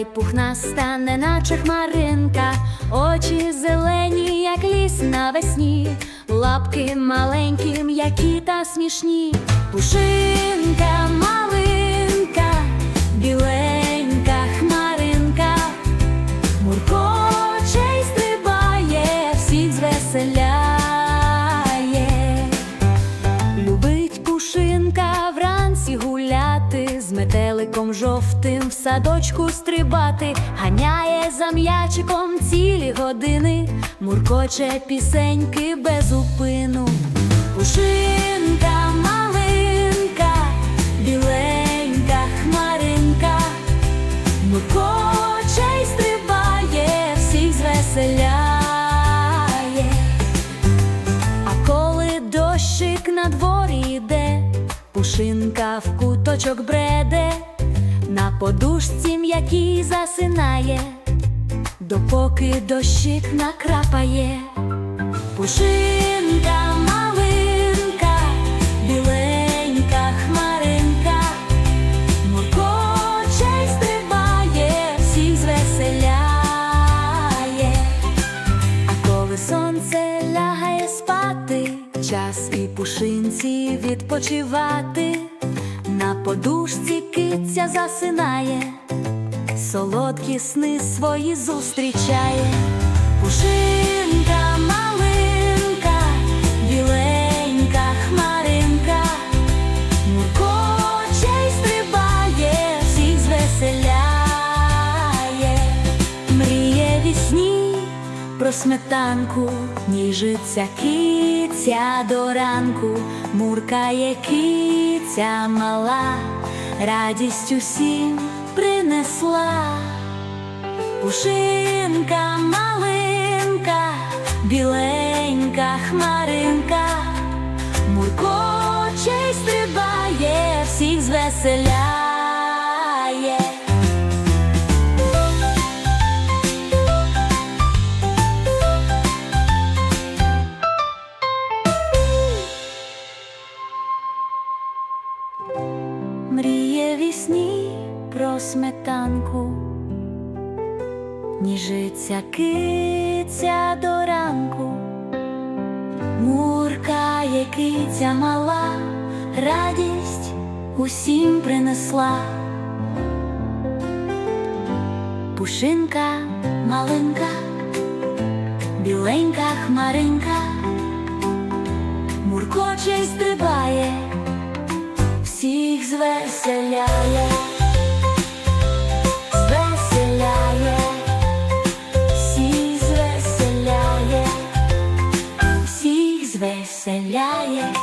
й пухнаста, неначе хмаринка, очі зелені, як ліс навесні, лапки маленькі, м'які та смішні, пушинка малинка, біленька хмаринка, муркоче й стрибає, всіх звеселяє. Любить пушинка вранці гуляти, з метеликом жовтим в садочку стрибати, ганяє за м'ячиком цілі години, муркоче пісеньки без упину. Пушинка малинка, біленька хмаринка, муркоче й стрибає, всіх звеселяє. А коли дощик на дворі йде, пушинка в куточок бреде, на подушці м'якій засинає, допоки дощик накрапає. Пушинка малинка, біленька хмаринка, стрибає, всіх звеселяє. Коли сонце лягає спати, час і пушинці відпочивати, на подушці киця засинає, солодкі сни свої зустрічає. Пушинка малинка, біленька хмаринка, муркоче й стрибає, всіх звеселяє. Мріє вісні про сметанку, ніжиться киця до ранку, муркає киця мала, радість усім принесла. Пушинка малинка, біленька хмаринка, муркоче й стрибає, всіх звеселяє. Вісні про сметанку, ніжиться киця до ранку, муркає киця мала, радість усім принесла. Пушинка малинка, біленька хмаринка, муркоче й стрибає всіх звеселяє, звеселяє, всіх звеселяє, всіх звеселяє.